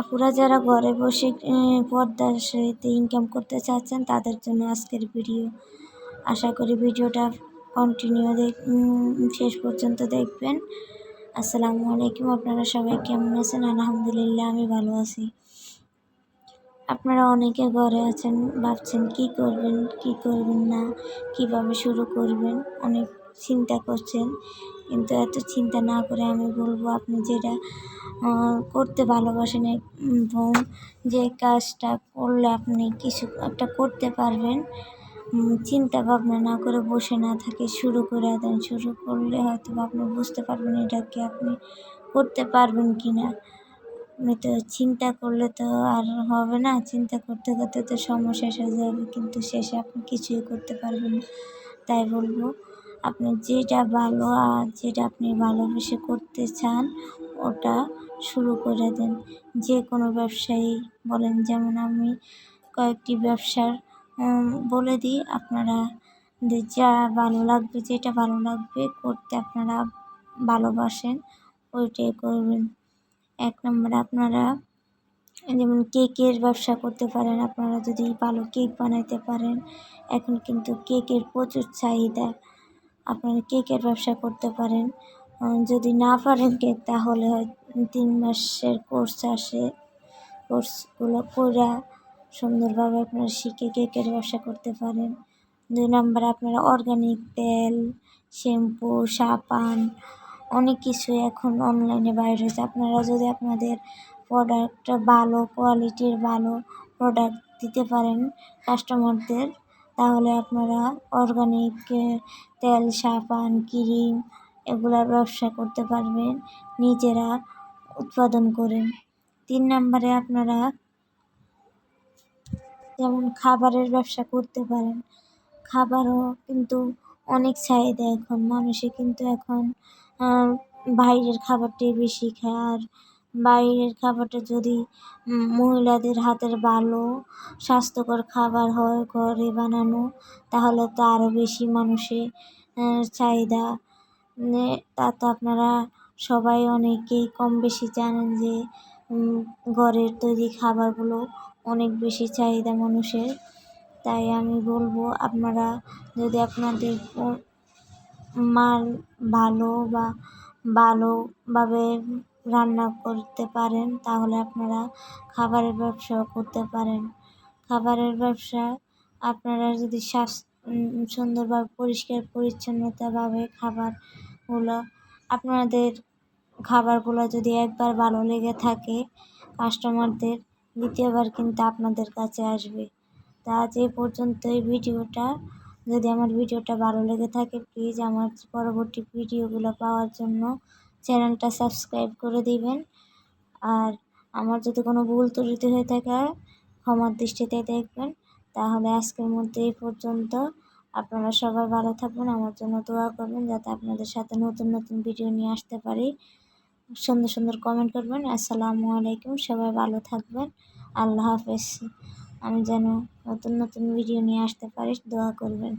আপুরা যারা ঘরে বসে পর্দার সহিত ইনকাম করতে চাচ্ছেন, তাদের জন্য আজকের ভিডিও আশা করি ভিডিওটা কন্টিনিউ দেখ শেষ পর্যন্ত দেখবেন। আসসালামু আলাইকুম, আপনারা সবাই কেমন আছেন? আলহামদুলিল্লাহ, আমি ভালো আছি। আপনারা অনেকে ঘরে আছেন, ভাবছেন কি করবেন কি করবেন না, কীভাবে শুরু করবেন? অনেক চিন্তা করছেন। কিন্তু এত চিন্তা না করে আমি বলব, আপনি যেটা করতে ভালোবাসেন এবং যে কাজটা করলে আপনি কিছু একটা করতে পারবেন চিন্তা ভাবনা না করে বসে না থাকে শুরু করে দেন। শুরু করলে হয়তো আপনি বুঝতে পারবেন এটাকে আপনি করতে পারবেন কি না আপনি তো চিন্তা করলে তো আর হবে না, চিন্তা করতে করতে তো সময় শেষ হয়ে যাবে, কিন্তু শেষে আপনি কিছুই করতে পারবেন না। তাই বলব আপনি যেটা ভালো আর যেটা আপনি ভালোবেসে করতে চান, ওটা শুরু করে দেন। যে কোনো ব্যবসায়ী বলেন, যেমন আমি কয়েকটি ব্যবসার বলে দিই, আপনারা যা ভালো লাগবে, যেটা ভালো লাগবে করতে আপনারা ভালোবাসেন, ওইটাই করবেন। এক নম্বরে, আপনারা যেমন কেকের ব্যবসা করতে পারেন, আপনারা যদি ভালো কেক বানাইতে পারেন, এখন কিন্তু কেকের প্রচুর চাহিদা। আপনারা কেকের ব্যবসা করতে পারেন? যদি না পারেন কেক তাহলে হয় তিন মাসের কোর্স আসে। কোর্সগুলো করে সুন্দরভাবে আপনারা শিখে কেকের ব্যবসা করতে পারেন। দুই নম্বরে, আপনারা অর্গানিক তেল শ্যাম্পু সাবান, অনেক কিছু এখন অনলাইনে বাইর হয়েছে। আপনারা যদি আপনাদের প্রোডাক্টটা ভালো কোয়ালিটির ভালো প্রোডাক্ট দিতে পারেন কাস্টমারদের তাহলে আপনারা অর্গানিক তেল, সাবান, ক্রিম এগুলার ব্যবসা করতে পারবেন, নিজেরা উৎপাদন করে তিন নম্বরে আপনারা যেমন খাবারের ব্যবসা করতে পারেন, খাবারও কিন্তু অনেক চাহিদা এখন। মানুষে কিন্তু এখন বাইরের খাবারটাই বেশি খায়। আর বাইরের খাবারটা যদি মহিলাদের হাতের ভালো, স্বাস্থ্যকর খাবার হয় ঘরে বানানো, তাহলে তো আরও বেশি মানুষের চাহিদা। তা তো আপনারা সবাই অনেকেই কম বেশি জানেন যে ঘরের তৈরি খাবারগুলো অনেক বেশি চাহিদা মানুষের। তাই আমি বলব, আপনারা যদি আপনাদের মাল ভালো বা ভালোভাবে রান্না করতে পারেন, তাহলে আপনারা খাবারের ব্যবসাও করতে পারেন। খাবারের ব্যবসা আপনারা যদি স্বাস্থ্য সুন্দরভাবে পরিষ্কার, পরিচ্ছন্নতাভাবে খাবারগুলো, আপনাদের খাবারগুলো যদি একবার ভালো লেগে থাকে, কাস্টমারদের দ্বিতীয়বার কিন্তু আপনাদের কাছে আসবে। তা আজ এই পর্যন্ত এই ভিডিওটা যদি আমার ভিডিওটা ভালো লেগে থাকে প্লিজ আমার পরবর্তী ভিডিওগুলো পাওয়ার জন্য চ্যানেলটা সাবস্ক্রাইব করে দিবেন। আর আমার যদি কোনো ভুল ত্রুটি হয়ে থাকে, ক্ষমার দৃষ্টিতে দেখবেন। তাহলে আজকের মধ্যে এই পর্যন্ত। আপনারা সবাই ভালো থাকবেন, আমার জন্য দোয়া করবেন, যাতে আপনাদের সাথে নতুন নতুন ভিডিও নিয়ে আসতে পারি। সুন্দর সুন্দর কমেন্ট করবেন। আসসালামু আলাইকুম, সবাই ভালো থাকবেন। আল্লাহ হাফেজ। আমি যেন নতুন নতুন ভিডিও নিয়ে আসতে পারি, দোয়া করবেন।